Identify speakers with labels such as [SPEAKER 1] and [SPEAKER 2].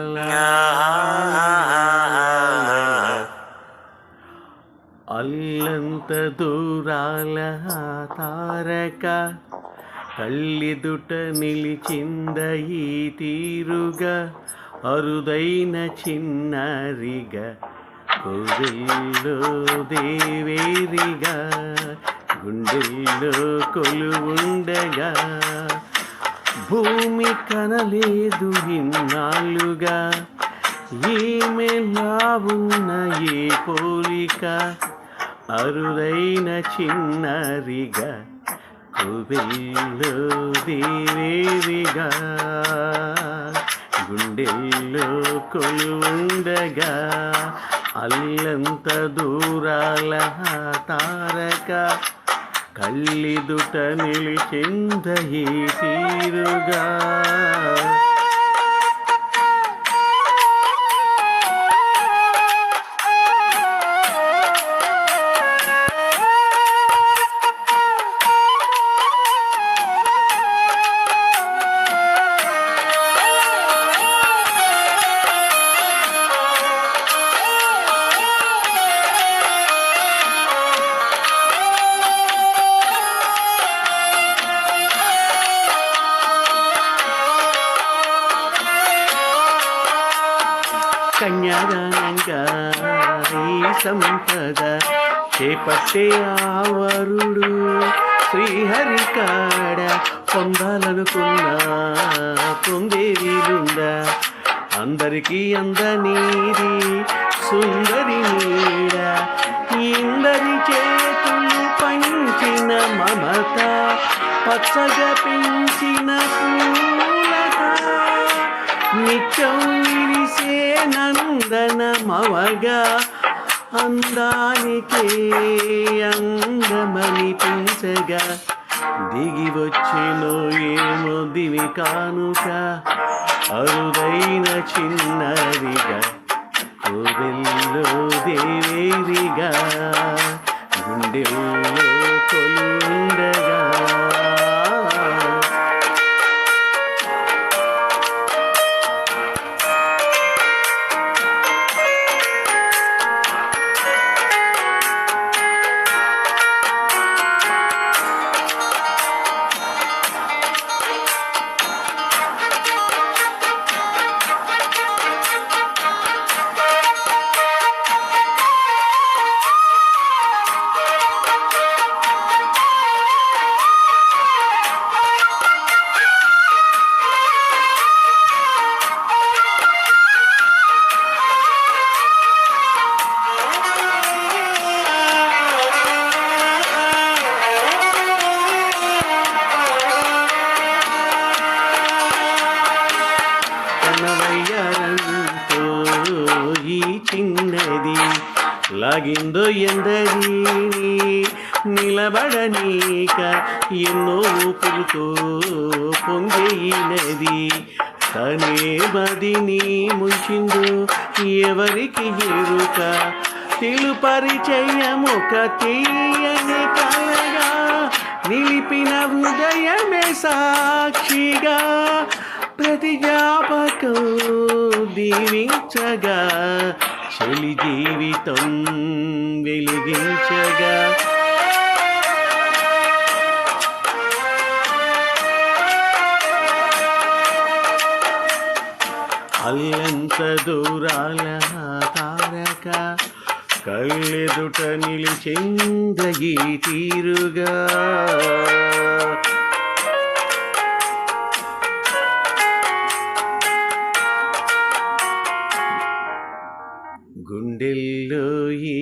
[SPEAKER 1] అల్లంత దూరాల తారక కళ్ళెదుట నిలిచింద ఈ తీరుగా అరుదైన చిన్నారిగా కోవిల్లో దేవేరిగా గుండెల్లో కొలువుండగా భూమి కనలేదు ఇన్నాళ్ళుగా ఈమె నా ఉన్న ఏ పోలిక అరుదైన చిన్నారిగా కుబిల్లో దేవేరిగా గుండెల్లో కొలుండగా అల్లంత దూరాల తారక కళ్ళిదుట నిలిచింద తీరుగా. కన్యాదానంగా సంపద చేపట్టే ఆవరుడు శ్రీహరికాడ పొందాలనుకున్నా పొందే వీలుందా అందరికీ అందనీది సుందరి నీడ. ఇందరి చేతులు పంచిన మమత పచ్చగా పెంచిన పూ నిత్యం విరిసే నందన మవగా అందానికే అందమనిపించగా. దిగి వచ్చెను ఏమో దివి కానుక అరుదైన చిన్నదిగా కోవెల్లో దేవేరిగా గుండెల్లో నిన్నది లాగిందో ఎందరి నిలబడనీక ఎన్నో ఊపులతో పొంగినది తనే మదిని ముంచిందో ఎవరికి ఎరుక? తిలు పరిచయముక తీయని కలగా నిలిపిన హృదయమే సాక్షిగా ప్రతి జ్ఞాపకం దీవించగా చెలి జీవితం వెలిగించగా. అల్లంత దూరాల తారక కళ్ళెదుట నిలిచిందగి తీరుగా. గుండెల్లో ఈ